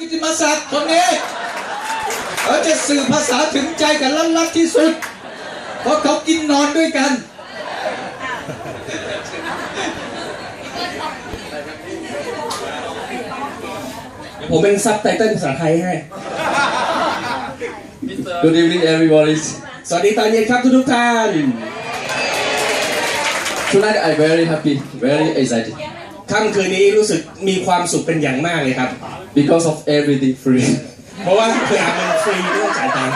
กิติมศักดิ์คนนี้เขาจะสื่อภาษาถึงใจกับลันลักที่สุด เพราะเขากินนอนด้วยกัน ผมเป็นซับไตเติลภาษาไทยให้ Good evening, everybody. สวัสดีตอนเย็นครับทุกๆท่าน Tonight I'm very happy, very excited ค่ำคืนนี้รู้สึกมีความสุขเป็นอย่างมากเลยครับ because of everything free. เพราะว่าคืออามันฟรีไม่ต้องจ่ายตังค์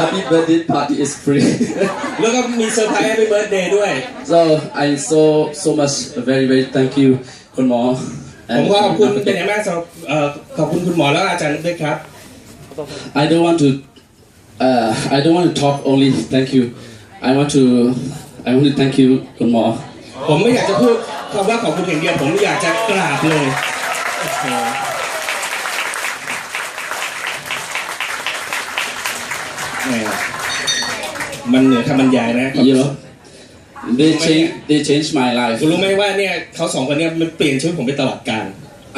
Happy birthday party is free. แล้วก็มีเซอร์ไพรส์ Happy Birthday ด้วย so I so so much very very thank you, คุณหมอ ผมก็ขอบคุณเป็นอย่างมากสำหรับเอ่อขอบคุณคุณหมอแล้วก็อาจารย์ด้วยครับ I don't want to uh, I don't want to talk only thank you. I want to I want to thank you, คุณหมอ ผมไม่อยากจะพูดคำว่าขอบคุณอย่างเดียวผมอยากจะกราบเลยโอ้โหแห มมันเหนือคำบรรยายนะ You know, they change they changed my life. คุณรู้ไหมว่าเนี่ยเขาสองคนเนี่ยมันเปลี่ยนชีวิตผมไปตลอดกาล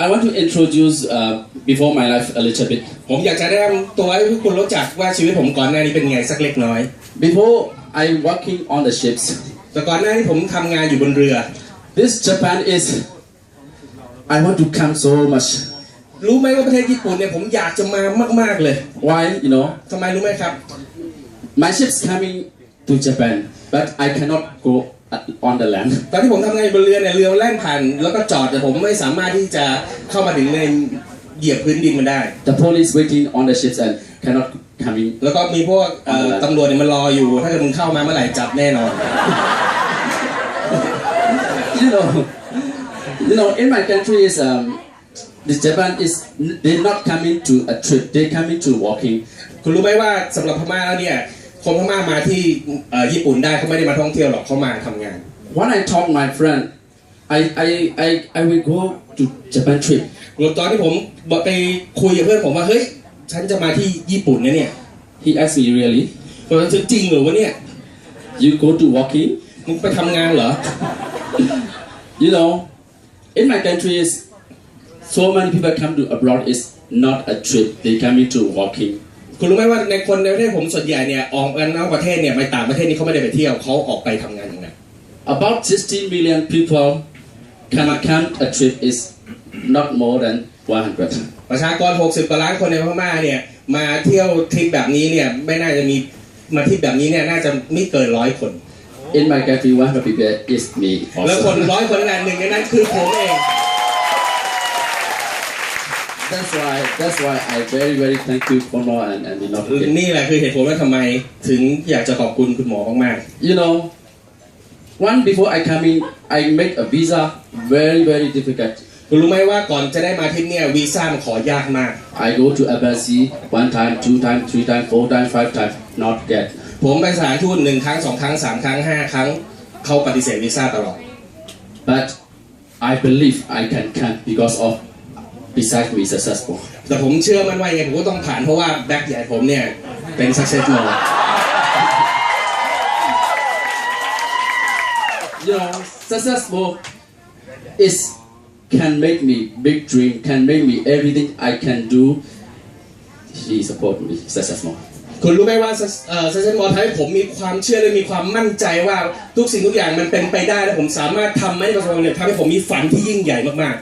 I want to introduce uh, before my life a little bit. ผมอยากจะแนะนำตัวให้คุณรู้จักว่าชีวิตผมก่อนหน้านี้เป็นไงสักเล็กน้อย Before I working on the ships, แต่ก่อนหน้านี้ผมทำงานอยู่บนเรือ this Japan is I want to come so much. รู้ไหมว่าประเทศญี่ปุ่นเนี่ยผมอยากจะมามาก ๆเลย Why? You know, ทำไมรู้ไหมครับ my ship's coming to Japan, but I cannot go uh, on the land. ตอนที่ผมทำงานอยู่บนเรือเนี่ยเรือมันแล่นผ่าน แล้วก็จอดแต่ผมไม่สามารถที่จะเข้ามาถึงในเหยียบพื้นดินมันได้ The police waiting on the ships and cannot come in. แล้วก็มีพวกเอ่อตำรวจเนี่ยมันรออยู่ ถ้าเกิดมึงเข้ามาเมื่อไหร่จับแน่นอน You know, you know, in my country is um, this Japan is they not coming to a trip. They coming to walking. คุณรู้ไหมว่าสำหรับพม่าแล้วเนี่ยคนพม่ามาที่เอ่อญี่ปุ่นได้เขาไม่ได้มาท่องเที่ยวหรอกเขามาทำงาน When I talk my friend, I I I I will go to Japan trip. ตอนที่ผมบอกไปคุยกับเพื่อนผมว่าเฮ้ยฉันจะมาที่ญี่ปุ่นนะเนี่ย He asked me really, ผมว่าจริงเหรือวะเนี่ย you go to walking? มึงไปทำงานเหรอ You know, in my country is so many people come to abroad is not a trip. They coming to walking. คุณรู้ไหมว่าในคนในประเทศผมส่วนใหญ่เนี่ยออกกันนอกประเทศเนี่ยไปต่างประเทศนี่เขาไม่ได้ไปเที่ยวเขาออกไปทำงานอย่างนั้น About 16 million people can come a trip is not more than 100. ประชากร 60กว่าล้านคนในพม่าเนี่ยมาเที่ยวทริปแบบนี้เนี่ยไม่น่าจะมีมาทริปแบบนี้เนี่ยน่าจะไม่เกินร้อยคน In my country, 100 people is me แล้วคน also. ร้อยคนนั้นหนึ่งในนั้นคือผมเอง That's why that's why I very very thank you for more and and you know. นี่แหละคือเหตุผลว่าทำไมถึงอยากจะขอบคุณคุณหมอมาก You know, one before I come in, I make a visa very very difficult. ๆคุณรู้ไหมว่าก่อนจะได้มาที่เนี่ยวีซ่ามันขอยากมาก I go to embassy one time, two time, three time, four time, five time, not get. ผมไปสถานทูตหนึ่งครั้งสองครั้งสามครั้งห้าครั้งเขาปฏิเสธวีซ่าตลอด But I believe I can come because of besides me successful. แต่ผมเชื่อมันว่ายังไงผมก็ต้องผ่านเพราะว่าแบ็คใหญ่ผมเนี่ยเป็น success mode You know, successful is can make me big dream, can make me everything I can do. He support me successful. คุณรู้ไหมว่าเอ่อ success mode ทำให้ผมมีความเชื่อและมีความมั่นใจว่าทุกสิ่งทุกอย่างมันเป็นไปได้และผมสามารถทำให้ประสบความสำเร็จทำให้ผมมีฝันที่ยิ่งใหญ่มาก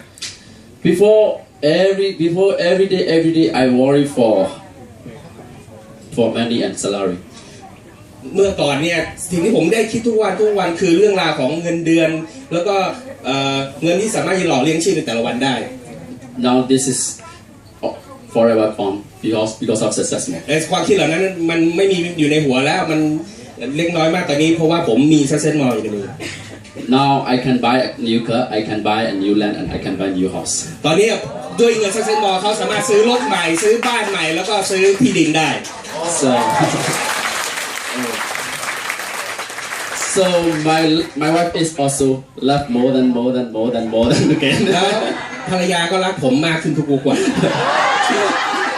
Before every before every day every day I worry for for money and salary. ๆเมื่อก่อนเนี่ยสิ่งที่ผมได้คิดทุกวันทุกวันคือเรื่องราวของเงินเดือน แล้วก็เอ่อเงินที่สามารถจะหล่อเลี้ยงชีพในแต่ละวันได้ Now this is forever gone because because of success mode. ไอ้ความคิดเหล่านั้นมันไม่มีอยู่ในหัวแล้วมันเล็กน้อยมากตอนนี้เพราะว่าผมมี success mode อยู่ในมือ Now I can buy a new car, I can buy a new land, and I can buy a new house. ตอนนี้ด้วยเงิน success mode เขาสามารถซื้อรถใหม่ซื้อบ้านใหม่แล้วก็ซื้อที่ดินได้ So, so my my wife is also love more than more than more than more than again. แล้วภรรยาก็รักผมมากขึ้นทุกๆวัน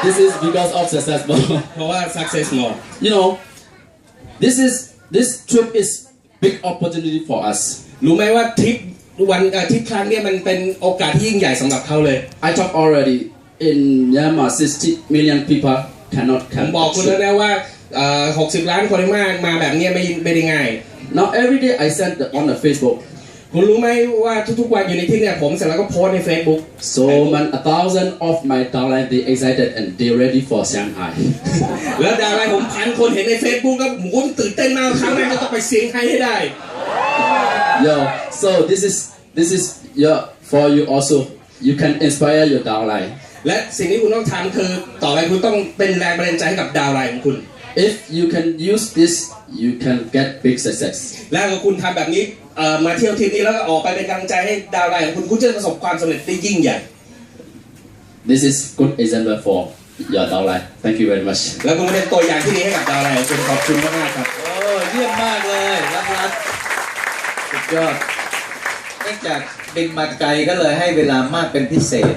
this is because of success mode. เพราะว่า success mode you know, this is this trip is big opportunity for us. รู้ไหมว่าทริปวันเอ่อทริปครั้งเนี้ยมันเป็นโอกาสที่ยิ่งใหญ่สำหรับเขาเลย I talked already. in Myanmar, 60 million people cannot ผม come. บอกคุณแล้วนะว่าเอ่อ60 ล้านคนมากมาแบบเนี้ยไม่ไม่ได้ง่าย Now every day I send the, on the Facebook. คุณรู้ไหมว่าทุกๆวันอยู่ในที่เนี่ยผมเสร็จแล้วก็โพสต์ใน Facebook So man, a thousand of my downline they excited and they ready for Shanghai. แล้วดาราผมพันคนเห็นใน Facebook แล้วผมก็ตื่นเต้นมากครั้งแรกก็ต้องไปเสียงไทยให้ได้ Yo, so this is this is your for you also. You can inspire your downline. และสิ่งที่คุณต้องทำคือต่อไปคุณต้องเป็นแรงบันดาลใจให้กับดาวไลน์ของคุณ If you can use this, you can get big success. แล้วก็คุณทำแบบนี้เอ่อมาเที่ยวทริปนี้แล้วก็ออกไปเป็นกำลังใจให้ดาวไลน์ของคุณคุณจะประสบความสำเร็จได้ยิ่งใหญ่ This is good example for your downline. Thank you very much. แล้วคุณก็เป็นตัวอย่างที่ดีให้กับดาวไลน์ของคุณขอบคุณมากๆครับโอ้เยี่ยมมากเลยรักรักสุดยอดเนื่องจากบินมาไกลก็เลยให้เวลามากเป็นพิเศษ